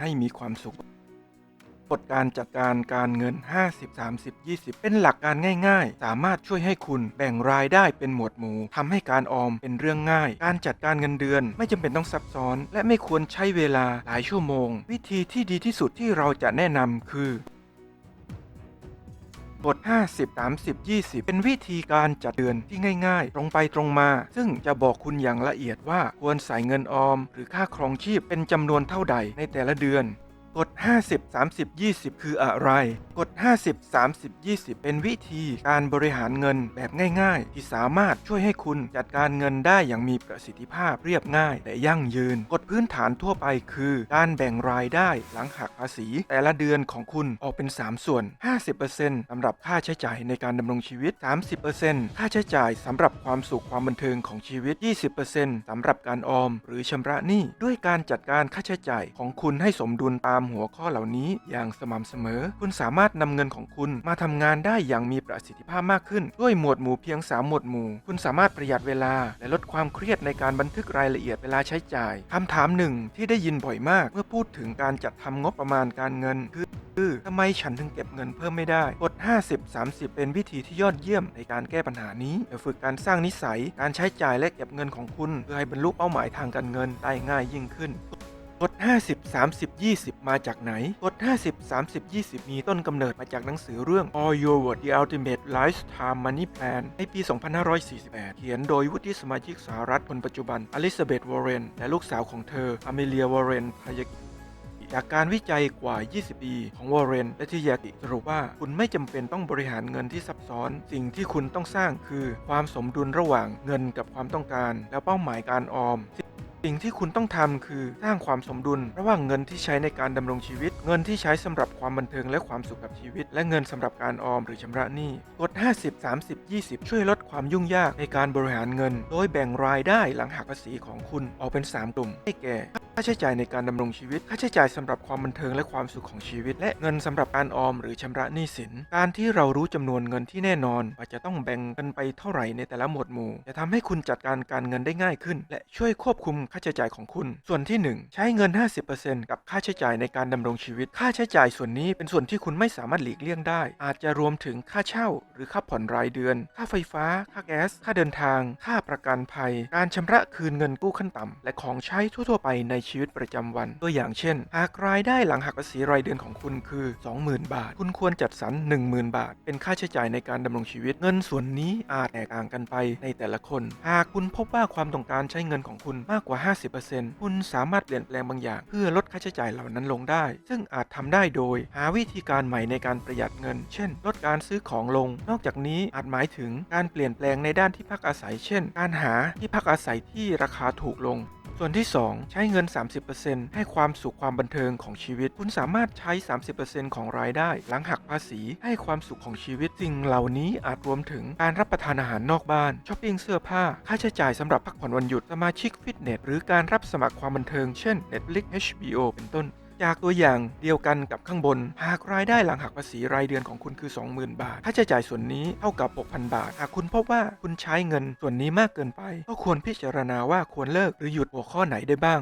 ให้มีความสุขกฎการจัดการการเงิน 50 30 20 เป็นหลักการง่ายๆ สามารถช่วยให้คุณแบ่งรายได้เป็นหมวดหมู่ทำให้การออมเป็นเรื่องง่าย การจัดการเงินเดือน ไม่จำเป็นต้องซับซ้อน และไม่ควรใช้เวลาหลายชั่วโมง วิธีที่ดีที่สุดที่เราจะแนะนำคือ บท 50 30 20 เป็นวิธีการจัดเดือนที่ง่ายๆ ตรงไปตรงมา ซึ่งจะบอกคุณอย่างละเอียดว่าควรใส่เงินออม หรือค่าครองชีพเป็นจำนวนเท่าใดในแต่ละเดือน กฎ 50 30 20 คืออะไร กฎ 50 30 20 เป็นวิธีการบริหารเงินแบบง่าย ๆ ที่สามารถช่วยให้คุณจัดการเงินได้อย่างมีประสิทธิภาพเรียบง่ายและยั่งยืน กฎพื้นฐานทั่วไปคือ การแบ่งรายได้หลังหักภาษี แต่ละเดือนของคุณออกเป็น 3 ส่วน 50%สำหรับค่าใช้จ่ายในการดำรงชีวิต 30%ค่าใช้จ่ายสำหรับความสุขความบันเทิงของชีวิต 20%สำหรับการออม หรือชำระหนี้ด้วยการจัดการค่าใช้จ่ายของคุณให้สมดุลตามหัวข้อเหล่านี้อย่างสม่ำเสมอ คุณสามารถนำเงินของคุณมาทำงานได้อย่างมีประสิทธิภาพมากขึ้น ด้วยหมวดหมู่เพียง 3 หมวดหมู่ คุณสามารถประหยัดเวลา และลดความเครียดในการบันทึกรายละเอียดเวลาใช้จ่ายคำถามหนึ่งที่ได้ยินบ่อยมาก เมื่อพูดถึงการจัดทำงบประมาณการเงินคือคือทำไมฉันถึงเก็บเงินเพิ่มไม่ได้กฎ50 30 เป็นวิธีที่ยอดเยี่ยมในการแก้ปัญหานี้ฝึกการสร้างนิสัย การใช้จ่ายและเก็บเงินของคุณ เพื่อให้บรรลุเป้าหมายทางการเงินได้ง่ายยิ่งขึ้น กฎ50 30 20 มาจากไหนกฎ50 30 20 มีต้นกำเนิดมาจากหนังสือเรื่อง All Your World The Ultimate Lifetime Money Plan ในปี 2548 เขียนโดยวุฒิสมาชิกสหรัฐคนปัจจุบันอลิซาเบธวอร์เรนและลูกสาวของเธออเมเลียวอร์เรนพายาจากการวิจัยกว่า 20 ปี ของวอร์เรน และทิยากิสรุปว่าคุณไม่จำเป็นต้องบริหารเงินที่ซับซ้อน สิ่งที่คุณต้องสร้างคือความสมดุลระหว่างเงินกับความต้องการ และเป้าหมายการออม สิ่งที่คุณต้องทำคือสร้างความสมดุล ระหว่างเงินที่ใช้ในการดำรงชีวิต เงินที่ใช้สำหรับความบันเทิงและความสุขกับชีวิต และเงินสำหรับการออมหรือชำระหนี้กฎ50 30 20 ช่วยลดความยุ่งยากในการบริหารเงิน โดยแบ่งรายได้หลังหักภาษีของคุณออกเป็น 3 กลุ่มได้แก่ ค่าใช้จ่ายในการดำรงชีวิต ค่าใช้จ่ายสำหรับความบันเทิงและความสุขของชีวิต และเงินสำหรับการออมหรือชำระหนี้สิน การที่เรารู้จำนวนเงินที่แน่นอนว่าจะต้องแบ่งกันไปเท่าไหร่ในแต่ละหมวดหมู่ จะทำให้คุณจัดการการเงินได้ง่ายขึ้น และช่วยควบคุมค่าใช้จ่ายของคุณ ส่วนที่ 1 ใช้เงิน 50%กับค่าใช้จ่ายในการดำรงชีวิต ค่าใช้จ่ายส่วนนี้เป็นส่วนที่คุณไม่สามารถหลีกเลี่ยงได้ อาจจะรวมถึงค่าเช่า หรือค่าผ่อนรายเดือน ค่าไฟฟ้า ค่าแก๊ส ค่าเดินทาง ค่าประกันภัย การชำระคืนเงินกู้ขั้นต่ำและของใช้ทั่วๆไปในชีวิตประจำวัน ตัวอย่างเช่น หากรายได้หลังหักภาษีรายเดือนของคุณคือ 20,000 บาท คุณควรจัดสรร 10,000 บาท เป็นค่าใช้จ่ายในการดำรงชีวิต เงินส่วนนี้อาจแตกต่างกันไปในแต่ละคน หากคุณพบว่าความต้องการใช้เงินของคุณมากกว่า 50%คุณสามารถเปลี่ยนแปลงบางอย่าง เพื่อลดค่าใช้จ่ายเหล่านั้นลงได้ ซึ่งอาจทำได้โดย หาวิธีการใหม่ในการประหยัดเงิน เช่น ลดการซื้อของลง นอกจากนี้อาจหมายถึงการเปลี่ยนแปลงในด้านที่พักอาศัย เช่น การหาที่พักอาศัยที่ราคาถูกลง ส่วนที่ 2 ใช้เงิน 30%ให้ความสุขความบันเทิงของชีวิต คุณสามารถใช้ 30%ของรายได้ หลังหักภาษี ให้ความสุขของชีวิตสิ่งเหล่านี้อาจรวมถึงการรับประทานอาหารนอกบ้านช้อปปิ้งเสื้อผ้า ค่าใช้จ่ายสำหรับพักผ่อนวันหยุดสมาชิกฟิตเนสหรือการรับสมัครความบันเทิงเช่น Netflix HBO เป็นต้น จากตัวอย่างเดียวกันกับข้างบน หากรายได้หลังหักภาษีรายเดือนของคุณคือ 20,000 บาท ค่าใช้จ่ายส่วนนี้เท่ากับ 6,000 บาท หากคุณพบว่าคุณใช้เงินส่วนนี้มากเกินไป ก็ควรพิจารณาว่าควรเลิกหรือหยุดหัวข้อไหนได้บ้าง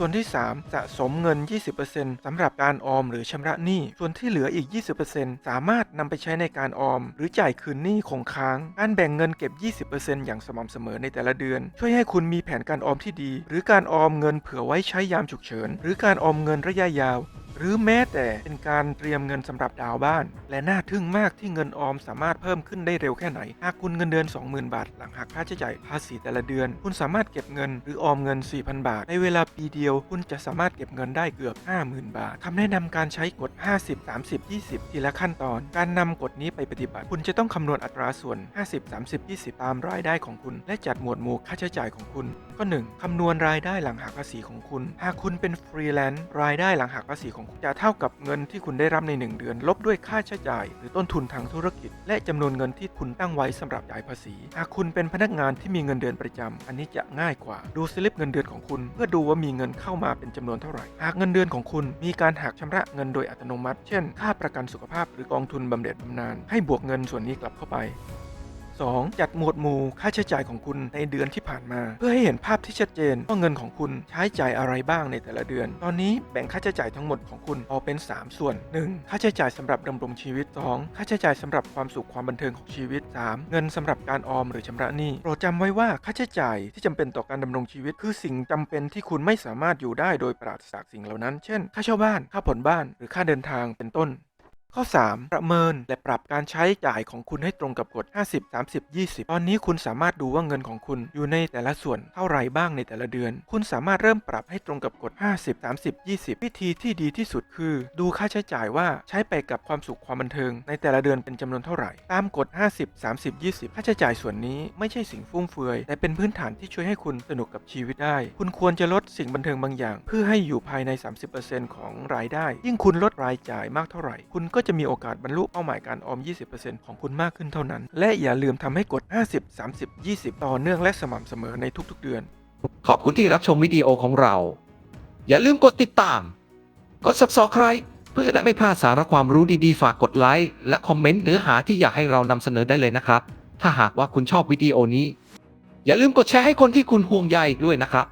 ส่วนที่ 3 สะสมเงิน 20%สำหรับการออมหรือชำระหนี้ ส่วนที่เหลืออีก 20%สามารถนำไปใช้ในการออม หรือจ่ายคืนหนี้คงค้าง การแบ่งเงินเก็บ 20%อย่างสม่ำเสมอในแต่ละเดือน ช่วยให้คุณมีแผนการออมที่ดี หรือการออมเงินเผื่อไว้ใช้ยามฉุกเฉิน หรือการออมเงินระยะยาว หรือแม้แต่เป็นการเตรียมเงินสำหรับดาวบ้าน และน่าทึ่งมากที่เงินออมสามารถเพิ่มขึ้นได้เร็วแค่ไหน หากคุณเงินเดือน 20,000 บาท หลังหักค่าใช้จ่ายภาษีแต่ละเดือน คุณสามารถเก็บเงินหรือออมเงิน 4,000 บาท ในเวลาปีเดียว คุณจะสามารถเก็บเงินได้เกือบ 50,000 บาทคำแนะนำการใช้กฎ 50 30 20 ทีละขั้นตอน การนำกฎนี้ไปปฏิบัติ คุณจะต้องคำนวณอัตราส่วน 50 30 20 ตามรายได้ของคุณ และจัดหมวดหมู่ค่าใช้จ่ายของคุณก็ 1. คำนวณรายได้หลังหักภาษีของคุณ หากคุณเป็นฟรีแลนซ์รายได้หลังหักภาษีของจะเท่ากับเงินที่คุณได้รับใน 1 เดือน ลบด้วยค่าใช้จ่าย หรือต้นทุนทางธุรกิจ และจำนวนเงินที่คุณตั้งไว้สำหรับจ่ายภาษี หากคุณเป็นพนักงานที่มีเงินเดือนประจำอันนี้จะง่ายกว่าดูสลิปเงินเดือนของคุณ เพื่อดูว่ามีเงินเข้ามาเป็นจำนวนเท่าไหร่ หากเงินเดือนของคุณมีการหักชำระเงินโดยอัตโนมัติ เช่น ค่าประกันสุขภาพหรือ กองทุนบำเหน็จบำนาญให้บวกเงินส่วนนี้กลับเข้าไป 2. จัดหมวดหมู่ค่าใช้จ่ายของคุณในเดือนที่ผ่านมา เพื่อให้เห็นภาพที่ชัดเจนว่าเงินของคุณใช้จ่ายอะไรบ้างในแต่ละเดือน ตอนนี้แบ่งค่าใช้จ่ายทั้งหมดของคุณออกเป็น 3 ส่วน 1. ค่าใช้จ่ายสำหรับดำรงชีวิต 2. ค่าใช้จ่ายสำหรับความสุขความบันเทิงของชีวิต 3. เงินสำหรับการออมหรือชำระหนี้โปรดจำไว้ว่าค่าใช้จ่ายที่จำเป็นต่อการดำรงชีวิต คือสิ่งจำเป็นที่คุณไม่สามารถอยู่ได้โดยปราศจากสิ่งเหล่านั้น เช่น ค่าเช่าบ้าน ค่าผ่อนบ้าน หรือค่าเดินทางเป็นต้น ข้อ 3 ประเมินและปรับการใช้จ่ายของคุณให้ตรงกับกฎ 50 30 20 ตอนนี้คุณสามารถดูว่าเงินของคุณอยู่ในแต่ละส่วนเท่าไรบ้างในแต่ละเดือน คุณสามารถเริ่มปรับให้ตรงกับกฎ 50 30 20 วิธีที่ดีที่สุดคือ ดูค่าใช้จ่ายว่าใช้ไปกับความสุขความบันเทิง ในแต่ละเดือนเป็นจำนวนเท่าไหร่ ตามกฎ 50 30 20 ค่าใช้จ่ายส่วนนี้ไม่ใช่สิ่งฟุ่มเฟือย แต่เป็นพื้นฐานที่ช่วยให้คุณสนุกกับชีวิตได้ คุณควรจะลดสิ่งบันเทิงบางอย่าง เพื่อให้อยู่ภายใน 30%ของรายได้ ยิ่งคุณลดรายจ่ายมากเท่าไหร่ คุณก็็จะมีโอกาสบรรลุเป้าหมายการออม 20%ของคุณมากขึ้นเท่านั้น และอย่าลืมทำให้กฎ50 30 20 ต่อเนื่องและสม่ำเสมอในทุกๆเดือน ขอบคุณที่รับชมวิดีโอของเรา อย่าลืมกดติดตาม กด subscribe เพื่อจะได้ไม่พลาดสาระความรู้ดีๆ ฝากกดไลค์และคอมเมนต์เนื้อหาที่อยากให้เรานำเสนอได้เลยนะครับ ถ้าหากว่าคุณชอบวิดีโอนี้ อย่าลืมกดแชร์ให้คนที่คุณห่วงใยด้วยนะครับ